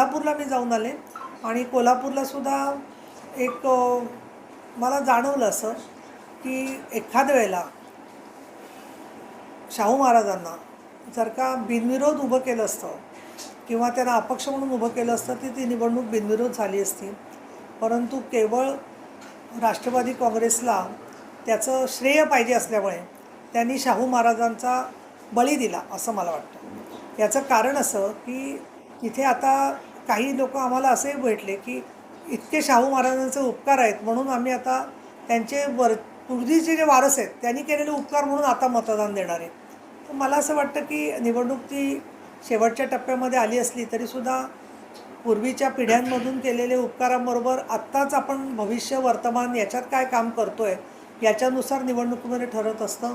कोल्हापूरला मी जाऊन आले आणि कोल्हापूरला सुद्धा एक मला जाणवलं असं की एखाद्या वेळेला शाहू महाराजांना जर का बिनविरोध उभं केलं असतं किंवा त्यांना अपक्ष म्हणून उभं केलं असतं ती ती निवडणूक बिनविरोध झाली असती. परंतु केवळ राष्ट्रवादी काँग्रेसला त्याचं श्रेय पाहिजे असल्यामुळे त्यांनी शाहू महाराजांचा बळी दिला असं मला वाटतं. याचं कारण असं की तिथे आता काही लोक आम्हाला असेही भेटले की इतके शाहू महाराजांचे उपकार आहेत म्हणून आम्ही आता त्यांचे वर पूर्वीचे जे वारस आहेत त्यांनी केलेले उपकार म्हणून आता मतदान देणार आहे. तर मला असं वाटतं की निवडणूक ती शेवटच्या टप्प्यामध्ये आली असली तरीसुद्धा पूर्वीच्या पिढ्यांमधून केलेले उपकारांबरोबर आत्ताच आपण भविष्य वर्तमान याच्यात काय काम करतो आहे याच्यानुसार निवडणुकीमध्ये ठरत असतं.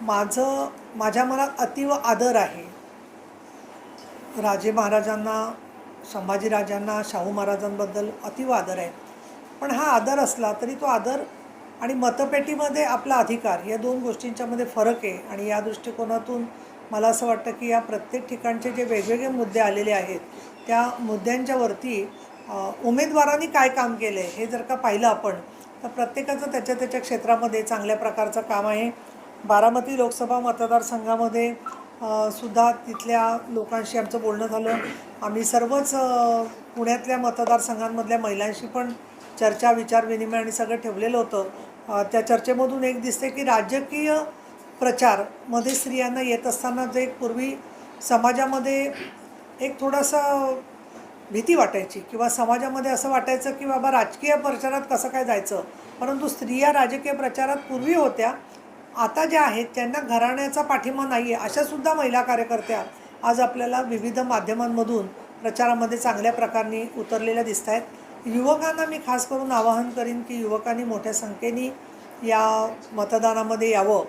माझं माझ्या मनात अतीव आदर आहे. राजे महाराजांना संभाजीराजांना शाहू महाराजांबद्दल अतीव आदर आहे. पण हा आदर असला तरी तो आदर आणि मतपेटीमध्ये आपला अधिकार या दोन गोष्टींच्यामध्ये फरक आहे. आणि या दृष्टिकोनातून मला असं वाटतं की या प्रत्येक ठिकाणचे जे वेगवेगळे मुद्दे आलेले आहेत त्या मुद्द्यांच्यावरती उमेदवारांनी काय काम केलं आहे हे जर का पाहिलं आपण तर प्रत्येकाचं त्याच्या त्याच्या क्षेत्रामध्ये चांगल्या प्रकारचं काम आहे. बारामती लोकसभा मतदारसंघामध्ये सुद्धा तिथल्या लोकांशी आमचं बोलणं झालं. आम्ही सर्वच पुण्यातल्या मतदारसंघांमधल्या महिलांशी पण चर्चा विचार विनिमय आणि सगळं ठेवलेलं होतं. त्या चर्चेमधून एक दिसते की राजकीय प्रचारमध्ये स्त्रियांना येत असताना जे एक पूर्वी समाजामध्ये एक थोडंसं भीती वाटायची किंवा समाजामध्ये असं वाटायचं की बाबा राजकीय प्रचारात कसं काय जायचं? परंतु स्त्रिया राजकीय प्रचारात पूर्वी होत्या. आता ज्या आहेत त्यांना घराण्याचा पाठिंबा नाही आहे अशासुद्धा महिला कार्यकर्त्या आज आपल्याला विविध माध्यमांमधून प्रचारामध्ये चांगल्या प्रकारे उतरलेल्या दिसत आहेत युवकांना मी खास करून आवाहन करीन की युवकांनी मोठ्या संख्येने या मतदानामध्ये यावं.